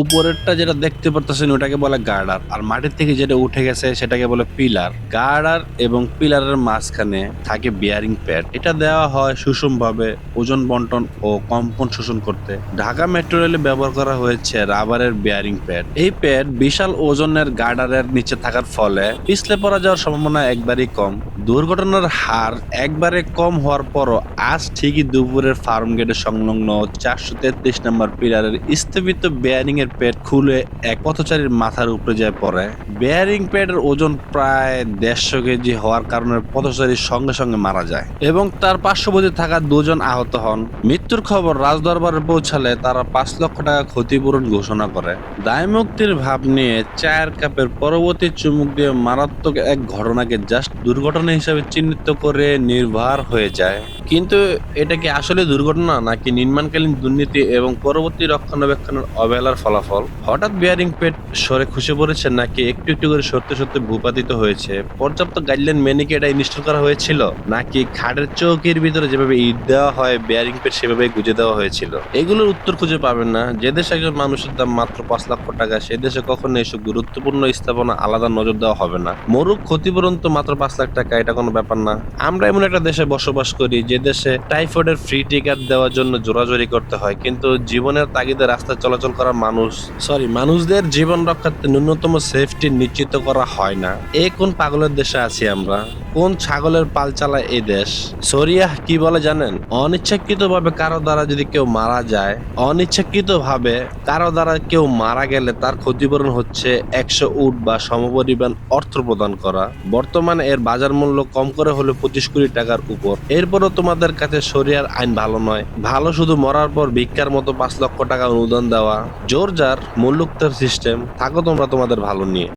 উপরেরটা যেটা দেখতে পারতেছেন, ওটাকে বলে গার্ডার। আর মাটির থেকে যেটা উঠে গেছে, সেটাকে বলে পিলার। গার্ডার এবং পিলারের মাঝখানে থাকে বিয়ারিং প্যাড এটা দেওয়া হয় সুষমভাবে ওজন বন্টন ও কম্পন শোষণ করতে। ঢাকা মেট্রো রেলে ব্যবহার করা হয়েছে রাবারের বিয়ারিং প্যাড এই প্যাড বিশাল ওজনের গার্ডারের নিচে থাকার ফলে পিছলে পড়া যাওয়ার সম্ভাবনা একবারই কম। দুর্ঘটনার হার একবারে কম হওয়ার পরও আজ ঠিকই দুপুরের ফার্ম গেটের সংলগ্ন চারশো তেত্রিশ নম্বর পিলারের স্থপিত বেয়ারিং এর প্যাড খুলে এক পথচারীর মাথার উপরে যায় পড়ে। বেয়ারিং প্যাডের ওজন প্রায় দেড়শো কেজি হওয়ার কারণে পথচারীর সঙ্গে সঙ্গে মারা যায় এবং তার পার্শ্ববর্তী থাকা দুজন আহত হন। মৃত্যুর খবর রাজদরবারে পৌঁছালে তারা পাঁচ লক্ষ টাকা ক্ষতিপূরণ ঘোষণা করে। দায় মুক্তির ভাব নিয়ে চায়ের কাপের পরবর্তী চুমুক দিয়ে মারাত্মক এক ঘটনাকে জাস্ট দুর্ঘটনা হিসেবে চিহ্নিত করে নির্ভর হয়ে যায়। কিন্তু এটা কি আসলে দুর্ঘটনা নাকি নির্মাণকালীন দুর্নীতি এবং পরবর্তী রক্ষণাবেক্ষণের অবহেলার ফলাফল? হঠাৎ বিয়ারিং পেট সরে খুশি পড়েছে নাকি একটু একটু করে সত্যি সত্যি ভূপাতিত হয়েছে? পর্যাপ্ত গাইডলাইন মেনে কি এটা ইনস্টল করা হয়েছিল? নাকি খাটের চৌকির ভিতরে যেভাবে ইট দেওয়া হয়, বিয়ারিং পেট সেভাবে গুজে দেওয়া হয়েছিল? এগুলোর উত্তর খুঁজে পাবেন না। যে দেশে একজন মানুষের দাম মাত্র পাঁচ লক্ষ টাকা, সে দেশে কখনো এসব গুরুত্বপূর্ণ স্থাপনা আলাদা নজর দেওয়া হবে না। মরুক ক্ষতিপূরণ তো মাত্র পাঁচ লাখ টাকা, এটা কোনো ব্যাপার না। আমরা এমন একটা দেশে বসবাস করি, যে দেশে টাইফয়েডের ফ্রি টিকার দেওয়ার জন্য জোরাজোরি করতে হয়, কিন্তু জীবনের তাগিদে রাস্তায় চলাচল করা মানুষ সরি মানুষদের জীবন রক্ষার্থে ন্যূনতম সেফটি নিশ্চিত করা হয় না। এ কোন পাগলের দেশে আছি আমরা? কোন ছাগলের পাল চালায় এই দেশ? সরিয়া কি বলে জানেন? অনিচ্ছাকৃত ভাবে কারও দ্বারা যদি কেউ মারা যায় অনিচ্ছাকৃত ভাবে কারও দ্বারা কেউ মারা গেলে তার ক্ষতিপূরণ হচ্ছে একশো উট বা সমপরিমাণ অর্থ প্রদান করা। বর্তমানে এর বাজার মূল্য কম করে হলে পঁচিশ কোটি টাকার উপর। এরপরও তোমাদের কাছে শরিয়ার আইন ভালো নয়। ভালো শুধু মরার পর ভিক্ষার মতো পাঁচ লক্ষ টাকা অনুদান দেওয়া, জোর যার মূল্যোক্তের সিস্টেম থাকো তোমরা তোমাদের ভালো নিয়ে।